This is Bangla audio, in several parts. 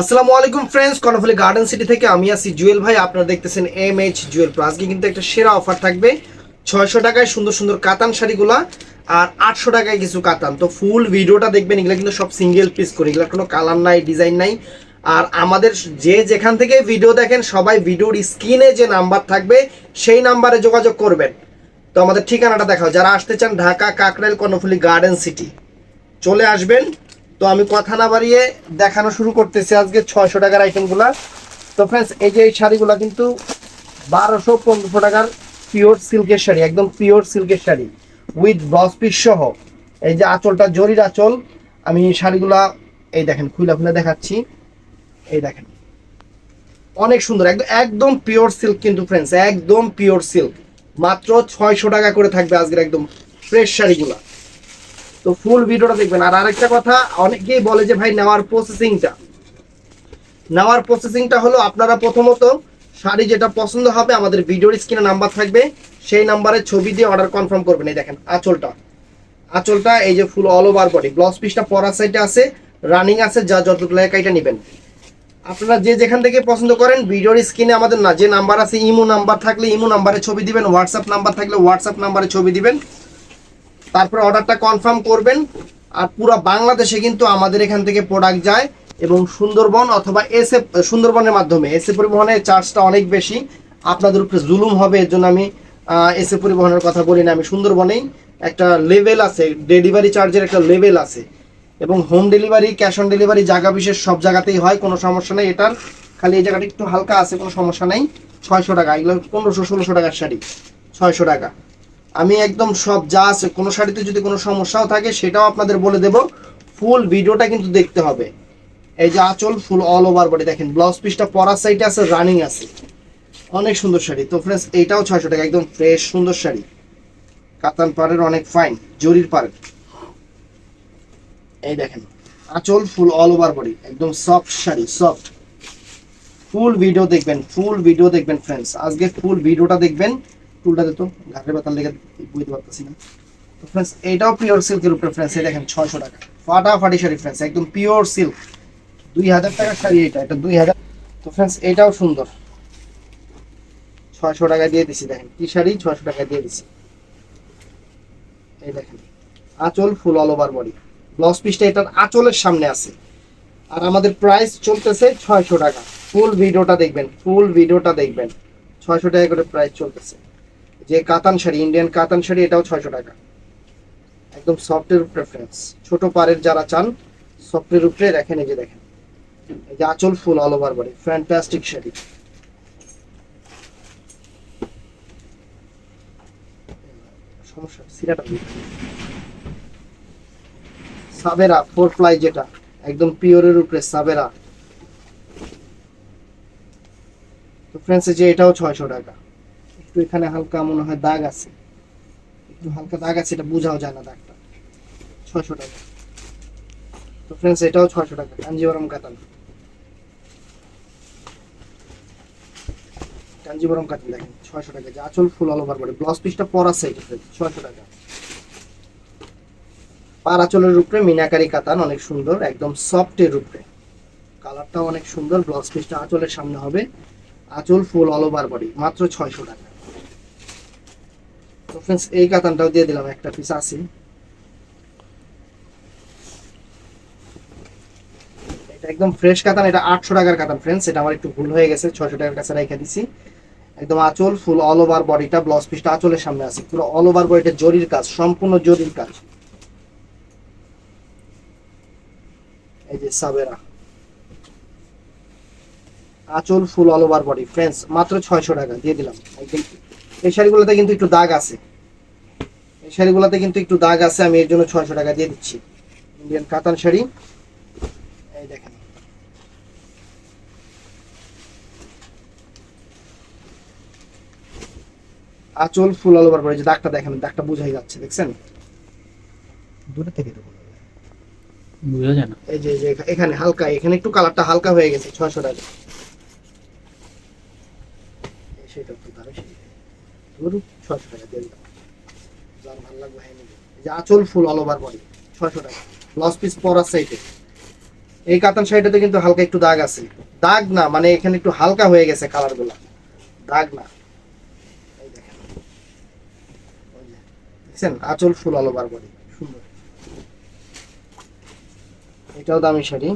আসসালামু আলাইকুম ফ্রেন্ডস কর্ণফুলি গার্ডেন সিটি থেকে আমি আছি জুয়েল ভাই। আপনারা দেখতেছেন এম এইচ জুয়েল প্লাস আজকে কিন্তু একটা সেরা অফার থাকবে। ছয়শো টাকায় সুন্দর সুন্দর কাতান শাড়িগুলা আর আটশো টাকায় কিছু কাতান। তো ফুল ভিডিওটা দেখবেন, এগুলো কিন্তু সব সিঙ্গেল পিস করে। এগুলো কোনো কালার নাই ডিজাইন নাই। আর আমাদের যে যেখান থেকে ভিডিও দেখেন, সবাই ভিডিওর স্ক্রিনে যে নাম্বার থাকবে, সেই নাম্বারে যোগাযোগ করবেন। তো আমাদের ঠিকানাটা দেখাও। যারা আসতে চান, ঢাকা কাকরাইল কর্ণফুলি গার্ডেন সিটি চলে আসবেন। তো আমি কথা না বাড়িয়ে দেখানো শুরু করতেছি আজকে ছয়শো টাকার আইটেমগুলা তো ফ্রেন্ডস এই যে এই শাড়িগুলা কিন্তু বারোশো, পনেরোশো টাকার পিওর সিল্কের শাড়ি, একদম পিওর সিল্কের শাড়ি উইথ ব্লাউজ পিস সহ। এই যে আঁচলটা জরির আঁচল, আমি শাড়িগুলা, এই দেখেন খুলে খুলে দেখাচ্ছি। এই দেখেন, অনেক সুন্দর, একদম একদম পিওর সিল্ক কিন্তু ফ্রেন্ডস একদম পিওর সিল্ক মাত্র ছয়শো টাকা করে থাকবে আজকের একদম ফ্রেশ শাড়িগুলা। তো ফুল ভিডিওটা দেখবেন। আর আরেকটা কথা, অনেকেই বলে যে, ভাই, নেওয়ার প্রসেসিংটা নেওয়ার প্রসেসিংটা হলো আপনারা প্রথমত শাড়ি যেটা পছন্দ হবে, আমাদের ভিডিওর স্ক্রিনে নাম্বার থাকবে, সেই নাম্বারে ছবি দিয়ে অর্ডার কনফার্ম করবেন। এই দেখেন, আঁচলটা। আঁচলটা এই যে full all over body blouse পিসটা পরার সাইডে আছে রানিং আছে, যা যতটুকু লাগে এটা নেবেন। আপনারা যে যেখান থেকে পছন্দ করেন, ভিডিওর স্ক্রিনে আমাদের না যে নাম্বার আছে, ইমো নাম্বার থাকলে ইমো নাম্বারে ছবি দিবেন হোয়াটসঅ্যাপ নাম্বার থাকলে হোয়াটসঅ্যাপ নাম্বারে ছবি দিবেন। তারপরে অর্ডারটা কনফার্ম করবেন আর পুরো বাংলাদেশে কিন্তু আমাদের এখান থেকে প্রোডাক্ট যায় এবং সুন্দরবন অথবা এসে সুন্দরবনের মাধ্যমে এসে পরিবহনের চার্জটা অনেক বেশি। আপনাদের উপরে জুলুম হবে এর জন্য আমি এসে পরিবহনের কথা বলি না। আমি সুন্দরবনেই একটা লেভেল আছে ডেলিভারি চার্জের একটা লেভেল আছে। এবং home delivery cash on delivery জায়গা বিশেষ সব জায়গাতেই হয়, কোনো সমস্যা নেই এটার। খালি এই জায়গাটা একটু হালকা আছে, কোনো সমস্যা নেই। ছয়শো টাকা, এগুলো পনেরোশো, ষোলোশো টাকার শাড়ি, ছয়শো টাকা। আমি একদম সব যা আছে, কোনো শাড়িতে যদি কোনো সমস্যাও থাকে, সেটাও আপনাদের বলে দেব। ফুল ভিডিওটা কিন্তু দেখতে হবে। এই যে আঁচল, ফুল অল ওভার বডি দেখেন ব্লাউজ পিসটা পরার সাইডে আছে রানিং আছে। অনেক সুন্দর শাড়ি। তো ফ্রেন্ডস এইটাও ছয়শো টাকা, একদম ফ্রেশ সুন্দর শাড়ি। কাতান পাড়ের অনেক ফাইন জরির পাড়ের। এই দেখেন, আঁচল, ফুল অল ওভার বডি একদম soft sari soft full video দেখবেন, ফুল ভিডিও দেখবেন ফ্রেন্ডস আজকে ফুল ভিডিওটা দেখবেন টুলটা দিত ঘাটের বাতার লেগে বুঝতে পারতেছি না। তো ফ্রেন্ডস এটাও পিওর সিল্কের উপরে ফ্রেন্ডস এই দেখেন ছয়শো টাকা। ফাটাফাটি শাড়ি ফ্রেন্ডস একদম পিওর সিল্ক দুই হাজার টাকার শাড়ি এটা এটা দুই হাজার। তো ফ্রেন্ডস এটাও সুন্দর। ছয়শো টাকা দিয়ে দিছি, দেখেন, কি শাড়ি? ছয়শো টাকা দিয়ে দিছি। এই দেখেন, আঁচল full all over body blouse পিসটা এটার আঁচলের সামনে আছে। আর আমাদের প্রাইস চলতেছে ছয়শো টাকা। ফুল ভিডিওটা দেখবেন ফুল ভিডিওটা দেখবেন। ছয়শো টাকা করে প্রাইস চলতেছে। যে কাতান শাড়ি ইন্ডিয়ান কাতান শাড়ি, এটাও ছয়শো টাকা। একদম সফটের প্রেফারেন্স ছোট পাড়ের যারা চান সফটের উপরে দেখেন, এই যে দেখেন। এই যে আঁচল full all over body fantastic sari. Sabera four ply যেটা, একদম পিওরের উপরে সাবেরা। তো ফ্রেন্ডস যে এটাও ছয়শো টাকা। একটু এখানে হালকা মনে হয় দাগ আছে। একটু হালকা দাগ আছে, এটা বোঝাও যায় না দাগটা। ছয়শো টাকা। তো ফ্রেন্ডস এটাও ছয়শো টাকা, কাঞ্জিবরম কাতান। কাঞ্জিবরম কাতান দেখেন, ছয়শো টাকা। যে আচল full all over body blouse পিসটা পর পরার সাইড ছয়শো টাকা। পার আঁচলের উপরে মিনাকারি কাতান অনেক সুন্দর, একদম সফটের উপরে কালারটাও অনেক সুন্দর ব্লাউজ পিসটা আঁচলের সামনে হবে। আঁচল ফুল অল ওভার বডি মাত্র ছয়শো টাকা। তো ফ্রেন্ডস এই কাতানটাও দিয়ে দিলাম, একটা পিস আছে। এটা একদম ফ্রেশ কাতান, এটা আটশো টাকার কাতান ফ্রেন্ডস এটা আমার একটু ভুল হয়ে গেছে, ছয়শো টাকার কাছে রেখে দিছি। একদম আঁচল ফুল অল ওভার বডিটা ব্লাউজ পিসটা আঁচলের সামনে আছে, পুরো অল ওভার বডিটা জরির কাজ, সম্পূর্ণ জরির কাজ। এই যে সাবেরা। আঁচল full all over body friends মাত্র ছয়শো টাকা, দিয়ে দিলাম, একদম এই শাড়িগুলোতে কিন্তু একটু দাগ আছে। এই শাড়িগুলোতে কিন্তু একটু দাগ আছে আমি এর জন্য ছয়শো টাকা দিয়ে দিচ্ছি। ইন্ডিয়ান কাতান শাড়ি। এই দেখেন। আঁচল ফুল অল ওভার বডি যে দাগটা দেখেন দাগটা বোঝাই যাচ্ছে দেখছেন? দূরে থেকে বোঝা যায় না। এই যে যে এখানে হালকা এখানে একটু কালারটা হালকা হয়ে গেছে ছয়শো টাকা। এই সেটা একটু দাঁড়ায় হ্যাঁ এই কাতান শাড়িটাতে কিন্তু হালকা একটু দাগ আছে। দাগ না মানে এখানে একটু হালকা হয়ে গেছে দাগ না। ফুল বডি এটাও দামি শাড়ি।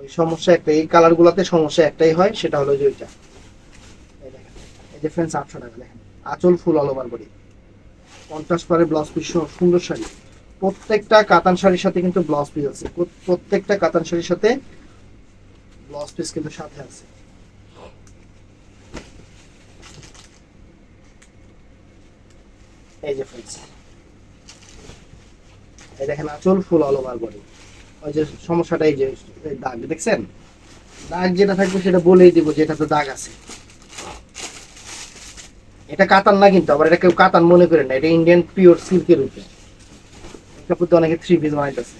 ওই সমস্যা একটা এই কালার গুলাতে সমস্যা একটাই হয়, সেটা হলো যে ওইটা। এই আটশো টাকা দেখেন, আঁচল ফুল আলো বার বডি পঞ্চাশ পারে ব্লাউজ পিস সুন্দর শাড়ি। প্রত্যেকটা কাতান শাড়ির সাথে কিন্তু ব্লাউজ পিস আছে। প্রত্যেকটা কাতান শাড়ির সাথে ব্লাউজ পিস কিন্তু সাথে আছে। এই যে ফ্রেন্ডস এই দেখেন আঁচল ফুল অল ওভার বডি ওই যে সমস্যাটা এই যে দাগ, দেখছেন? দাগ যেটা থাকবে সেটা বলেই দিব যে এটা তো দাগ আছে। এটা কাতান না কিন্তু, আবার এটা কেউ কাতান মনে করে না, এটা ইন্ডিয়ান পিওর সিল্কের উপরে। তো অনেকে থ্রি পিস বানাইতেছে।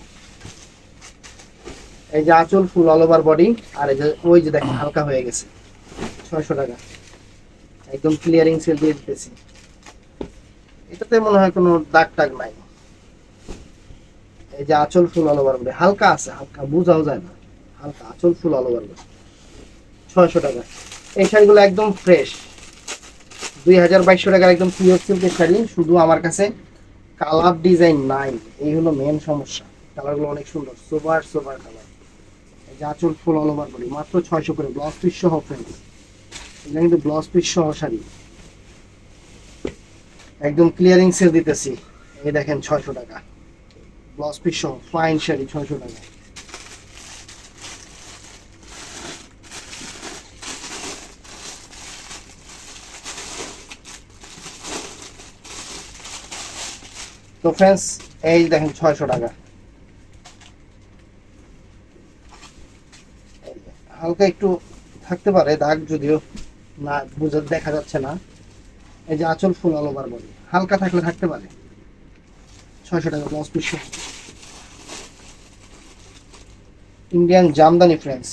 এই যে আঁচল ফুল অল ওভার বডি আর এই যে, ওই যে দেখেন, হালকা হয়ে গেছে। ছয়শো টাকা। একদম ক্লিয়ারিং সেল দিয়ে দিতেছি। এটাতে মনে হয় কোনো দাগ টাগ নাই। এই যে আঁচল ফুল অল ওভার বডি হালকা আছে, হালকা, বোঝাও যায় না। হালকা, আঁচল ফুল অল ওভার বডি ছয়শো টাকা। এই শাড়িগুলো একদম ফ্রেশ দুই হাজার বাইশশো টাকার একদম পিওর সিল্কের শাড়ি, শুধু আমার কাছে কালার ডিজাইন নাই। এই হলো মেন সমস্যা। কালারগুলো অনেক সুন্দর সুপার সুপার কালার। যে আঁচল ফুল অল ওভার বডি মাত্র ছয়শো করে ব্লাউজ পিস সহ ফ্রেন্ডস এটা কিন্তু ব্লাউজ পিস সহ শাড়ি। একদম ক্লিয়ারিং সেল দিতেছি। এই দেখেন ছয়শো টাকা। ব্লাউজ পিস সহ ফাইন শাড়ি, ছয়শো টাকা। তো ফ্রেন্ডস এই দেখেন ছয়শো টাকা। হালকা একটু থাকতে পারে দাগ যদিও, না, বুঝে দেখা যাচ্ছে না। এই যে আঁচল ফুল অল ওভার হালকা থাকলে থাকতে পারে। ছয়শো টাকা দশ piece Indian Jamdani friends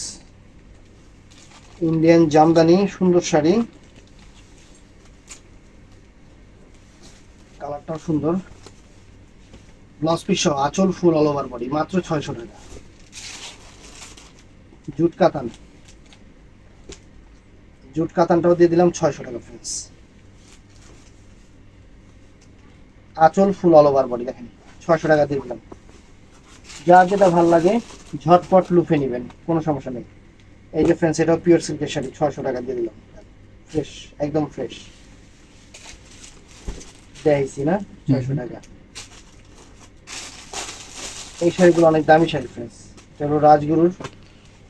Indian Jamdani সুন্দর শাড়ি। কালারটাও সুন্দর। ব্লাউজ পিস সহ আঁচল ফুল অল ওভার বডি মাত্র ছয়শো টাকা। জুট কাতান। জুট কাতানটাও দিয়ে দিলাম ছয়শো টাকা ফ্রেন্ডস আঁচল ফুল অল ওভার বডি দেখেন ছয়শো টাকা দিয়ে দিলাম। যার যেটা ভালো লাগে ঝটপট লুফে নেবেন কোনো সমস্যা নেই। এই যে ফ্রেন্ডস এটাও পিওর সিল্কের শাড়ি ছয়শো টাকা দিয়ে দিলাম। ফ্রেশ একদম ফ্রেশ দেখাইছি না ছয়শো টাকা। এই শাড়িগুলো অনেক দামি শাড়ি ফ্রেন্ডস এটা রাজগুরুর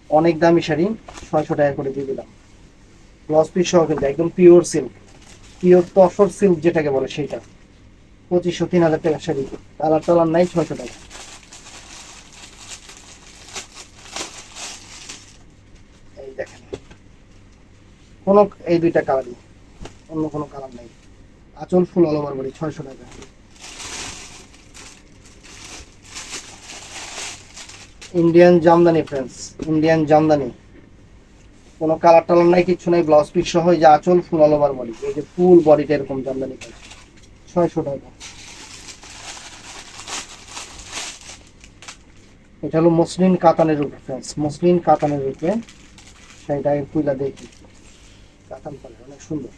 অনেক দামি শাড়ি, ছয়শো টাকা করে দিয়ে দিলাম। ব্লাউজ পিস সহ কিন্তু, একদম pure silk pure tussar silk যেটাকে বলে সেইটা। পঁচিশশো, তিন হাজার টাকার শাড়ি। কালার টালার নাই, ছয়শো টাকা। এই দেখেন। কোনো, এই দুইটা কালারই অন্য কোনো কালার নেই। আচল ফুল অল ওভার ছয়শো টাকা। Indian Jamdani friends Indian Jamdani কোনো কালার টালার নাই কিছু নাই ব্লাউজ পিস সহ যে আঁচল ফুল অল ওভার বডি এই যে ফুল বডিটা এরকম জামদানি কাজ ছয়শো টাকা। এটা হলো মসলিন কাতানের উপরে ফ্রেন্ডস মসলিন কাতানের উপরে সেইটা পুইলা দেখি। কাতান পালে, অনেক সুন্দর।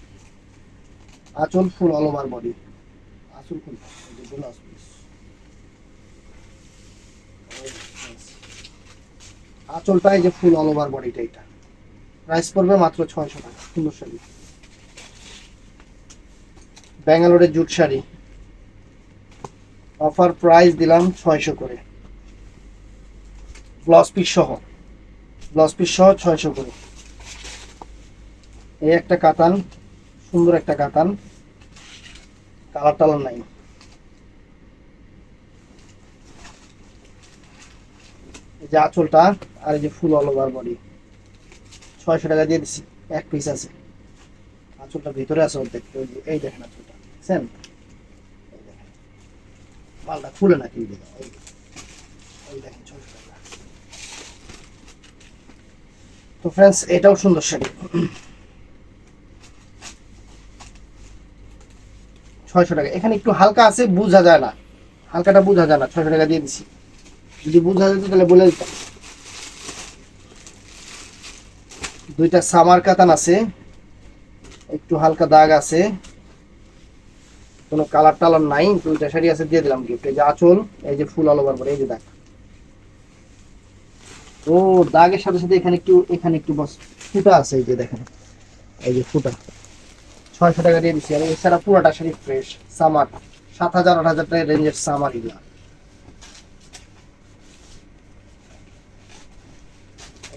আঁচল ফুল অল ওভার বডি আঁচল ফুল ব্লাউজ পিস আঁচলটা এই যে ফুল অল ওভার বডিটা এটা। প্রাইস পড়বে মাত্র ছয়শো টাকা সুন্দর শাড়ি। ব্যাঙ্গালোরের জুট শাড়ি। অফার প্রাইস দিলাম ছয়শো করে। ব্লাউজ পিস সহ। ব্লাউজ পিস সহ ছয়শো করে। এই একটা কাতান, সুন্দর একটা কাতান। কালার টালার নাই। যে আঁচলটা আর এই যে ফুল অল ওভার বডি ছয়শো টাকা দিয়ে দিচ্ছি এক পিস আছে। আঁচলটা ভিতরে আছে অর্ধেক এই দেখেন আঁচলটা এই মালটা খুলে না এই দেখেন তো ফ্রেন্ডস এটাও সুন্দর শাড়ি। ছয়শো টাকা, এখানে একটু হালকা আছে, বোঝা যায় না। হালকাটা বোঝা যায় না, ছয়শো টাকা দিয়ে দিছি। যদি বোঝা যেত তাহলে বলে দিতাম। দুইটা সামার কাতান আছে, একটু হালকা দাগ আছে, কোনো কালার টালার নাই দুইটা শাড়ি আছে, দিয়ে দিলাম গিফট এই যে আঁচল, এই যে ফুল ওভার করে, এই যে দাগ। ও, দাগের সাথে সাথে এখানে একটু এখানে একটু বস, ফুটা আছে, এই যে দেখেন। এই যে ফুটা। ছয়শো টাকা দিয়ে দিচ্ছি আর এছাড়া পুরোটা শাড়ি ফ্রেশ সামার। সাত হাজার, আট হাজার টাকা রেঞ্জের সামার এগুলা।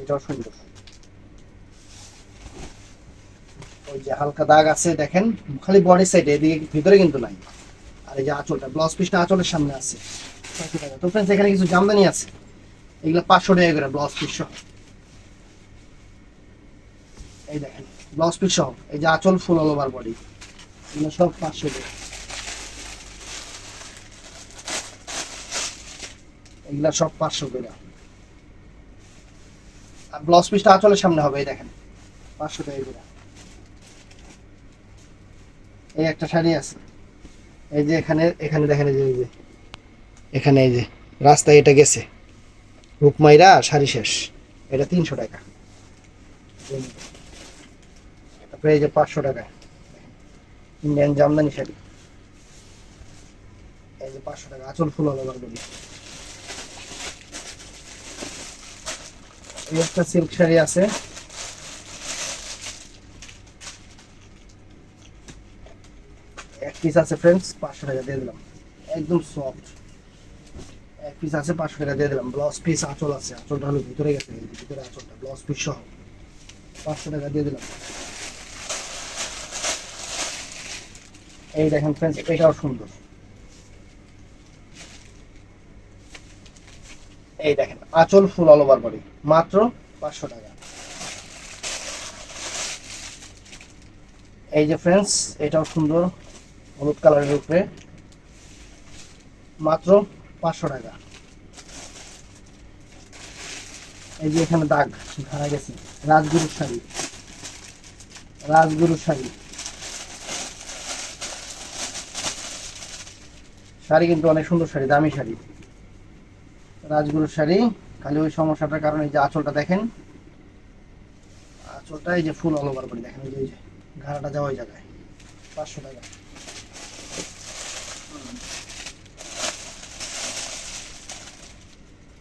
এটাও সুন্দর। ওই যে হালকা দাগ আছে, দেখেন, খালি বডি সাইডে এদিকে ভিতরে কিন্তু নাই। আর এই যে আঁচলটা ব্লাউজ পিসটা আঁচলের সামনে আছে। তো ফ্রেন্ডস এখানে কিছু জামদানি আছে। এগুলো পাঁচশো টাকা করে ব্লাউজ পিস সহ এই দেখেন ব্লাউজ পিস সহ এই যে আঁচল ফুল অল ওভার বডি এগুলো সব পাঁচশো টাকা। এগুলা সব পাঁচশো টাকা। আর ব্লাউজ পিসটা আঁচলের সামনে হবে, এই দেখেন। পাঁচশো টাকা এই একটা শাড়ি আছে। এই যে এখানে এখানে দেখেন এই যে এখানে এই যে, রাস্তায় এটা গেছে। রূপমাইরা, শাড়ি শেষ। এটা তিনশো টাকা। তারপরে এই যে পাঁচশো টাকা। ইন্ডিয়ান জামদানি শাড়ি। এই যে পাঁচশো টাকা। আঁচল ফুল হলো আবার বলি এই একটা সিল্ক শাড়ি আছে। এক পিস আছে ফ্রেন্ডস পাঁচশো টাকা দিয়ে দিলাম। একদম সফট এক পিস আছে পাঁচশো টাকা দিয়ে দিলাম। ব্লাউজ পিস আঁচল আছে। আঁচলটা হলো ভিতরে গেছে ভিতরে আঁচলটা ব্লাউজ পিস সহ। পাঁচশো টাকা দিয়ে দিলাম। এই দেখেন ফ্রেন্ডস এটাও সুন্দর। এই দেখেন। আঁচল ফুল অল ওভার বডি মাত্র পাঁচশো টাকা। এই যে ফ্রেন্ডস এটাও সুন্দর, হলুদ কালারের উপরে। মাত্র পাঁচশো টাকা। এই যে এখানে দাগ ধরা গেছে। রাজগুরুর শাড়ি। রাজগুরুর শাড়ি। শাড়ি কিন্তু অনেক সুন্দর শাড়ি, দামি শাড়ি। রাজগুরুর শাড়ি। খালি ওই সমস্যাটার কারণে এই যে আঁচলটা দেখেন। আঁচলটা এই যে ফুল অল ওভার করে দেখেন, এই যে ঘাড়াটা যাওয়া ওই জায়গায়, পাঁচশো টাকা।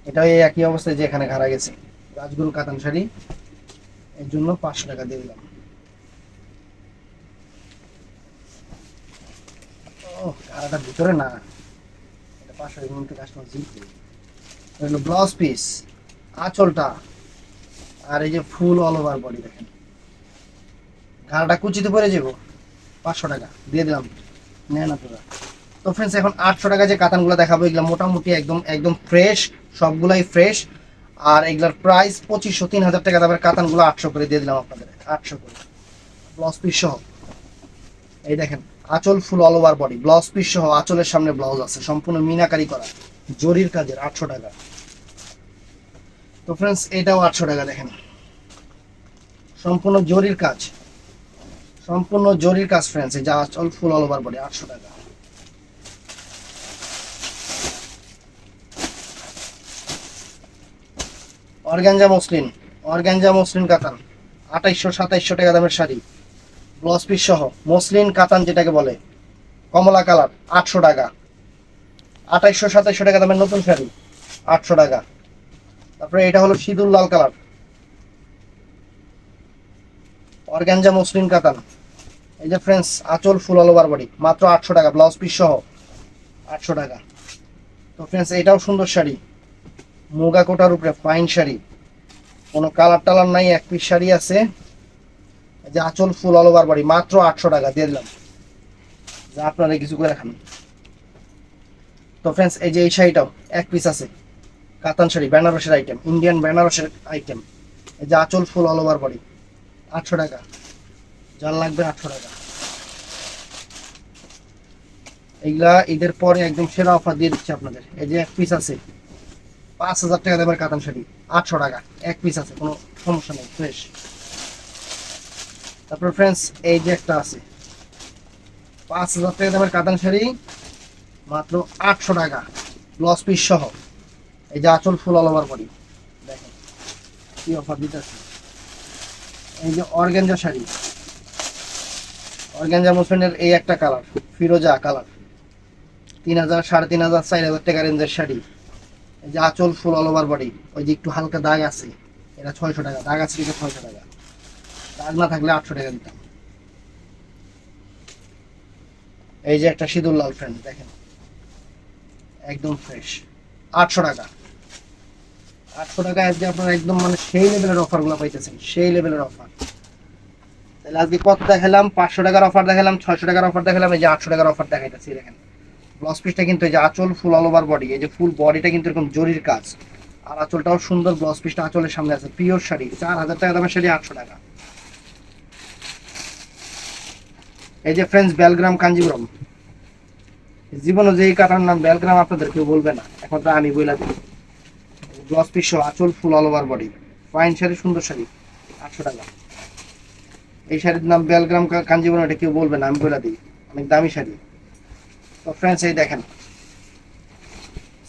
এটাও এই একই অবস্থায় যে এখানে ঘাড়া গেছে, রাজগুরু কাতান শাড়ি, এর জন্য পাঁচশো টাকা দিয়ে দিলাম। ও ঘাড়াটা ভিতরে না, এটা পাঁচশো কাস্টমার জিতবে। ব্লাউজ পিস আঁচলটা, আর এই যে ফুল অল ওভার বডি দেখেন। ঘাড়াটা কুচিতে পরে যাব পাঁচশো টাকা, দিয়ে দিলাম। নেন আপনারা। তো ফ্রেন্ডস এখন আটশো টাকা যে কাতানগুলো দেখাবো, এগুলো মোটামুটি একদম একদম ফ্রেশ সবগুলাই ফ্রেশ আর এগুলার প্রাইস পঁচিশশো, তিন হাজার টাকা দামের কাতানগুলো আটশো করে দিয়ে দিলাম আপনাদের। আটশো করে। ব্লাউজ পিস সহ। এই দেখেন, আঁচল full all over body blouse piece সহ, আঁচলের সামনে ব্লাউজ আছে, সম্পূর্ণ মিনাকারি করা। জরির কাজের আটশো টাকা। তো ফ্রেন্ডস এটাও আটশো টাকা, দেখেন। সম্পূর্ণ জরির কাজ। সম্পূর্ণ জরির কাজ ফ্রেন্ডস এই যা আঁচল ফুল অল ওভার বডি আটশো টাকা। অর্গানজা মসলিন অর্গানজা মসলিন কাতান, আঠাইশশো সাতাইশশো টাকা দামের শাড়ি। ব্লাউজ পিস সহ, মসলিন কাতান যেটাকে বলে, কমলা কালার, আটশো টাকা। আঠাইশশো, সাতাইশশো টাকা দামের নতুন শাড়ি, আটশো টাকা। তারপরে এটা হলো সিঁদুর লাল কালার। অর্গানজা মসলিন কাতান। এই যে ফ্রেন্ডস আঁচল ফুল ওভার বডি মাত্র আটশো টাকা ব্লাউজ পিস সহ, আটশো টাকা। তো ফ্রেন্ডস এটাও সুন্দর শাড়ি। মুগা কোটার উপরে ফাইন শাড়ি। কোনো কালার টালার নাই, এক পিস শাড়ি আছে। যে আঁচল ফুল ওভার বডি মাত্র আটশো টাকা, দিয়ে দিলাম। যা আপনারা কিছু করে রাখান তো ফ্রেন্ডস এই যে এই শাড়িটাও এক পিস আছে। কাতান শাড়ি, বেনারসের আইটেম ইন্ডিয়ান বেনারসের আইটেম এই যে আঁচল ফুল অল ওভার বডি আটশো টাকা। যার লাগবে আটশো টাকা। এইগুলা ঈদের পরে একদম সেরা অফার দিয়ে দিচ্ছি আপনাদের। এই যে এক পিস আছে। পাঁচ হাজার টাকা দেবের কাতান শাড়ি। আটশো টাকা। এক পিস আছে, কোনো সমস্যা নেই ফ্রেশ তারপর ফ্রেন্ডস এই যে একটা আছে। পাঁচ হাজার টাকা দামের কাতান শাড়ি মাত্র আটশো টাকা। লস পিস সহ। এই যে আঁচল ফুল অল ওভার বডি দেখেন, কি অফার দিতেছে। এই যে অর্গেঞ্জা শাড়ি। অর্গেঞ্জা মুসলিনের এই একটা কালার ফিরোজা কালার তিন হাজার, সাড়ে তিন হাজার, চার হাজার টাকা রেঞ্জের শাড়ি। এই যে আঁচল ফুল অল ওভার বডি ওই যে একটু হালকা দাগ আছে, এটা ছয়শো টাকা। দাগ আছে এটা ছয়শো টাকা। দাগ না থাকলে আটশো টাকা দিতাম। এই যে একটা সিঁদুর লাল ফ্রেন্ড দেখেন। একদম ফ্রেশ আটশো টাকা। আটশো টাকা আজকে আপনারা একদম মানে সেই লেভেলের অফারগুলো পাইতেছেন, সেই লেভেলের অফার তাহলে আজকে কত দেখালাম? পাঁচশো টাকার অফার দেখালাম, ছয়শো টাকার অফার দেখালাম, এই যে আটশো টাকার অফার দেখাইতেছি দেখেন। ব্লাউজ পিসটা কিন্তু এই যে আঁচল ফুল অল ওভার বডি এই যে ফুল বডিটা কিন্তু এরকম জরির কাজ। আর আঁচলটাও সুন্দর ব্লাউজ পিসটা আঁচলের সামনে আছে পিওর শাড়ি, চার হাজার টাকা দামের শাড়ি আটশো টাকা। এই যে ফ্রেন্ডস বেলগ্রাম কাঞ্জিপুরম জীবনে যেই কাটার নাম বেলগ্রাম আপনাদের কেউ বলবে না। এখন তো আমি বইলা দিই। ব্লাউজ পিস আঁচল full all over body fine sari, সুন্দর শাড়ি, আটশো টাকা। এই শাড়ির নাম বেলগ্রাম কা- কাঞ্জিপুরম এটা কেউ বলবে না, আমি বলে দিই। অনেক দামি শাড়ি। তো ফ্রেন্ডস এই দেখেন।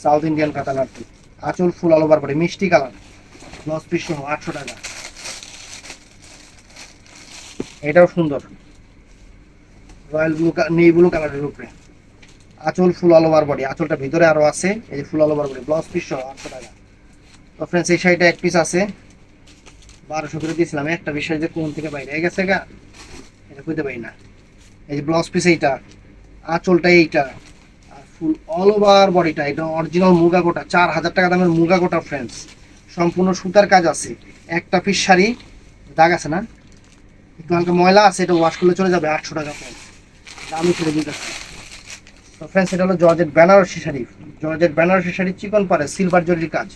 সাউথ ইন্ডিয়ান কাতান আর কি আঁচল ফুল অল ওভার বডি মিষ্টি কালার। ব্লাউজ পিস সহ আটশো টাকা। এটাও সুন্দর। রয়্যাল ব্লু নেই ব্লু কালারের উপরে। আঁচল ফুল অল ওভার বডি আঁচলটা ভিতরে আরও আছে, এই যে full all over body blouse piece সহ আটশো টাকা। তো ফ্রেন্ডস এই শাড়িটা এক পিস আছে, বারোশো করে দিয়েছিলাম। একটা বিষয় যে কোন থেকে বাইরে গেছে গা, এটা বুঝতে পারি না। এই যে ব্লাউজ পিস এইটা, আঁচলটা এইটা, আর ফুল অল ওভার বডিটা এটা অরিজিনাল মুগা গোটা, চার হাজার টাকা দামের মুগা গোটা ফ্রেন্ডস সম্পূর্ণ সুতার কাজ আছে। একটা পিস শাড়ি, দাগ আছে না? একটু হালকা ময়লা আছে, এটা ওয়াশ করলে চলে যাবে আটশো টাকা ফ্রেন্ডস দামি ছেড়ে দিতেছে তো ফ্রেন্ডস এটা হলো বেনারসি শাড়ি। বেনারসি শাড়ি চিকন পারে সিলভার জরির কাজ।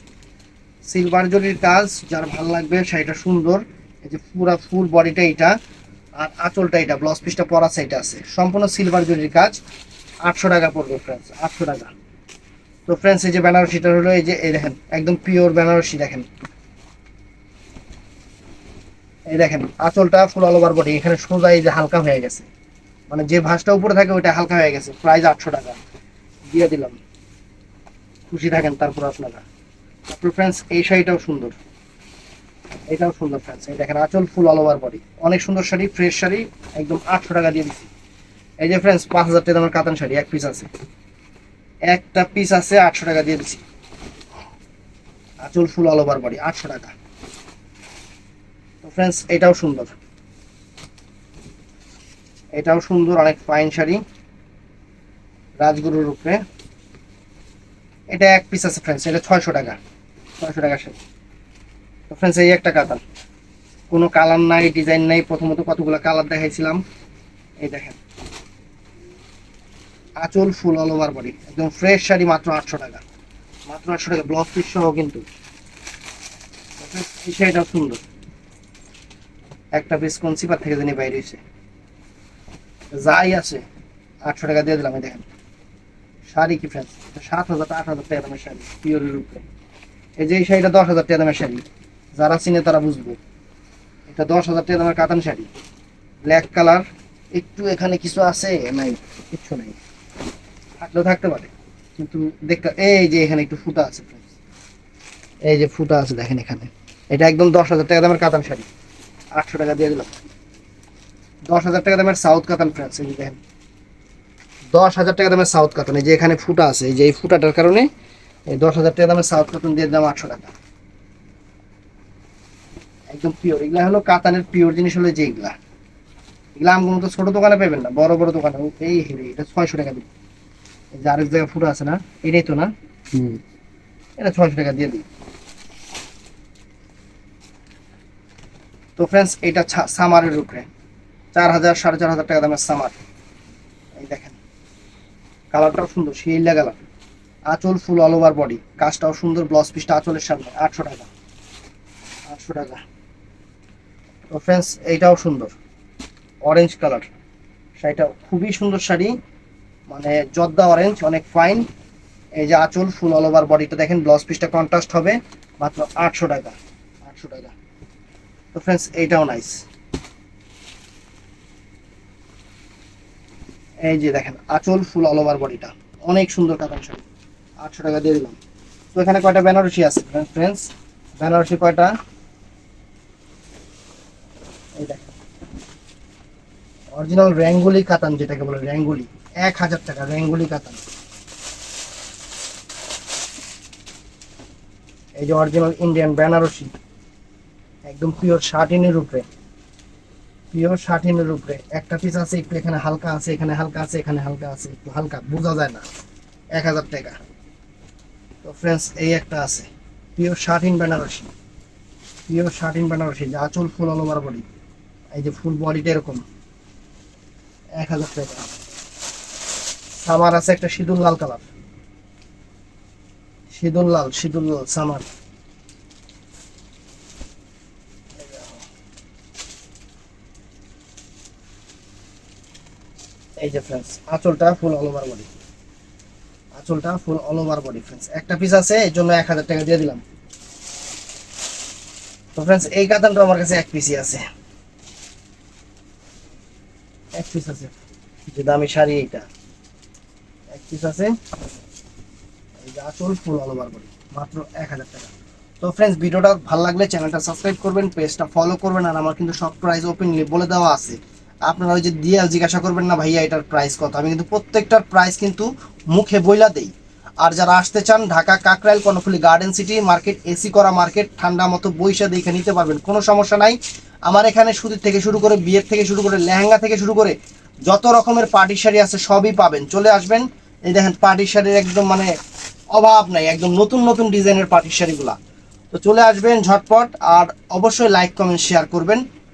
সিলভার জরির কাজ, যার ভালো লাগবে, শাড়িটা সুন্দর। এই যে ফুল বডিটা এটা আর আঁচলটা এটা ব্লাউজ পিসটা পরা আছে। সম্পূর্ণ সিলভার জরির কাজ। আটশো টাকা পড়বে ফ্রেন্ডস আটশো টাকা। তো ফ্রেন্ডস এই যে বেনারসিটা হলো, এই যে, এই দেখেন, একদম পিওর বেনারসি দেখেন। এই দেখেন, আঁচলটা ফুল অল ওভার বডি এখানে সোজা এই যে হালকা হয়ে গেছে। মানে যে ভাঁজটা উপরে থাকে ওইটা হালকা হয়ে গেছে, প্রাইস আটশো টাকা। দিয়ে দিলাম। খুশি থাকেন তারপর আপনারা। তারপর ফ্রেন্ডস এই শাড়িটাও সুন্দর। এটাও সুন্দর ফ্রেন্ডস এই দেখেন, আঁচল ফুল অল ওভার বডি অনেক সুন্দর শাড়ি ফ্রেশ শাড়ি, একদম আটশো টাকা দিয়ে দিচ্ছি এই যে ফ্রেন্ডস পাঁচ হাজার টাকা দামের কাতান শাড়ি, এক পিস আছে। একটা পিস আছে, আটশো টাকা দিয়ে দিচ্ছি আঁচল ফুল অল ওভার বডি আটশো টাকা। তো ফ্রেন্ডস এটাও সুন্দর। এটাও সুন্দর, অনেক ফাইন শাড়ি। রাজগুরুর উপরে। এটা এক পিস আছে ফ্রেন্ডস এটা ছয়শো টাকা। ছয়শো টাকা শাড়ি। ফ্রেন্ডস এই একটা কাতান। কোনো কালার নাই ডিজাইন নাই, প্রথমত কতগুলো কালার দেখাইছিলাম। এই দেখেন। আঁচল ফুল অল ওভার বডি একদম ফ্রেশ শাড়ি মাত্র আটশো টাকা। মাত্র আটশো টাকা ব্লাউজ পিস সহ কিন্তু। এই সুন্দর। একটা পিস কনসিপার থেকে জানি বাইরে হয়েছে যাই আছে, আটশো টাকা দিয়ে দিলাম, এই দেখেন। শাড়ি কি ফ্রেন্স সাত হাজার আট হাজার টাকা দামের শাড়ি পিওরের উপরে। এই যে এই শাড়িটা দশ হাজার টাকা দামের শাড়ি, যারা চিনে তারা বুঝবে। এটা দশ হাজার টাকা দামের কাতান শাড়ি। ব্ল্যাক কালার একটু এখানে কিছু আছে? নাই, কিচ্ছু নাই। থাকলেও থাকতে পারে, কিন্তু দেখতে, এই যে এখানে একটু ফুটা আছে। এই যে ফুটা আছে, দেখেন এখানে। এটা একদম দশ হাজার টাকা দামের কাতান শাড়ি। আটশো টাকা দিয়ে দিলাম। দশ হাজার টাকা দামের সাউথ কাতান ফ্রেন্ডস এই দেখেন। দশ হাজার টাকা দামের সাউথ কাতান এই যে এখানে ফুটা আছে এই যে এই ফুটাটার কারণে এই দশ হাজার টাকা দামের সাউথ কাতান দিয়ে দিলাম আটশো টাকা। একদম পিওর এগুলা হলো কাতানের পিওর জিনিস হলো যে এগুলা। এগুলা আমগুলো তো ছোট দোকানে পাবেন না বড় বড় দোকানে। এই হেরে এটা ছয়শো টাকা দিই এই যে আরেক জায়গায় ফুটা আছে না এটাই তো না? হুম। এটা ছয়শো টাকা দিয়ে দিই তো ফ্রেন্ডস এটা সামারের উপরে। চার হাজার, সাড়ে চার হাজার টাকা দামের সামার এই দেখেন। কালারটাও সুন্দর শিল্লা কালার। আঁচল ফুল অল ওভার বডি কাজটাও সুন্দর ব্লাউজ পিসটা আঁচলের সামনে, আটশো টাকা। আটশো টাকা। তো ফ্রেন্ডস এইটাও সুন্দর। Orange colour. শাড়িটা খুবই সুন্দর শাড়ি। মানে জর্দা অরেঞ্জ অনেক ফাইন এই যে আঁচল ফুল অল ওভার বডিটা দেখেন ব্লাউজ পিসটা কন্ট্রাস্ট হবে মাত্র আটশো টাকা। আটশো টাকা। তো ফ্রেন্ডস এইটাও নাইস এই যে দেখেন, আঁচল ফুল অল ওভার বডিটা অনেক সুন্দর কাতান শাড়ি আটশো টাকা দিয়ে দিলাম। তো এখানে কয়টা বেনারসি আছে ফ্রেন্ডস বেনারসি কয়টা? এই দেখেন। অরিজিনাল র্যাঙ্গুলি কাতান যেটাকে বলে র্যাঙ্গুলি এক হাজার টাকা র্যাঙ্গুলি কাতান। এই যে অরিজিনাল ইন্ডিয়ান বেনারসি, একদম পিওর শার্টিনের উপরে। পিওর শার্টিনের উপরে। একটা পিস আছে, একটু এখানে হালকা আছে, এখানে হালকা আছে, এখানে হালকা আছে, একটু হালকা, বোঝা যায় না। এক হাজার টাকা। তো ফ্রেন্ডস এই একটা আছে। Pure satin Banarasi. Pure satin Banarasi, যে আঁচল ফুল অল ওভার বডি এই যে ফুল বডিটা এরকম। এক হাজার টাকা। সামার আছে একটা সিঁদুর লাল কালার সিঁদুর লাল সিঁদুর লাল সামার এই যে ফ্রেন্ডস আঁচলটা ফুল অল ওভার বডি আঁচলটা full all over body friends একটা পিস আছে, এই জন্য এক হাজার টাকা দিয়ে দিলাম। তো ফ্রেন্ডস এই কাতানটা আমার কাছে এক পিসই আছে। এক পিস আছে। যে দামি শাড়ি এইটা। এক পিস আছে। এই যে আঁচল ফুল অল ওভার বডি মাত্র এক হাজার টাকা। তো ফ্রেন্ডস ভিডিওটা ভালো লাগলে চ্যানেলটা সাবস্ক্রাইব করবেন পেজটা ফলো করবেন, আর আমার কিন্তু সব প্রাইস ওপেনলি বলে দেওয়া আছে। আপনারা ওই যে দিয়ে জিজ্ঞাসা করবেন না ভাইয়া এটার প্রাইস কত? আমি কিন্তু প্রত্যেকটার প্রাইস কিন্তু মুখে বইলা দেই। আর যারা আসতে চান, Dhaka, Kakrail, Karnaphuli garden city market AC করা মার্কেট ঠান্ডা মতো বইসা দেখে নিতে পারবেন। কোনো সমস্যা নাই। আমার এখানে সুতির থেকে শুরু করে, বিয়ের থেকে শুরু করে, লেহেঙ্গা থেকে শুরু করে, যত রকমের পার্টি শাড়ি আছে, সবই পাবেন। চলে আসবেন। এই দেখেন পার্টি শাড়ির একদম মানে অভাব নাই। একদম নতুন নতুন ডিজাইনের পার্টি শাড়িগুলা। তো চলে আসবেন ঝটপট, আর অবশ্যই লাইক কমেন্ট শেয়ার করবেন।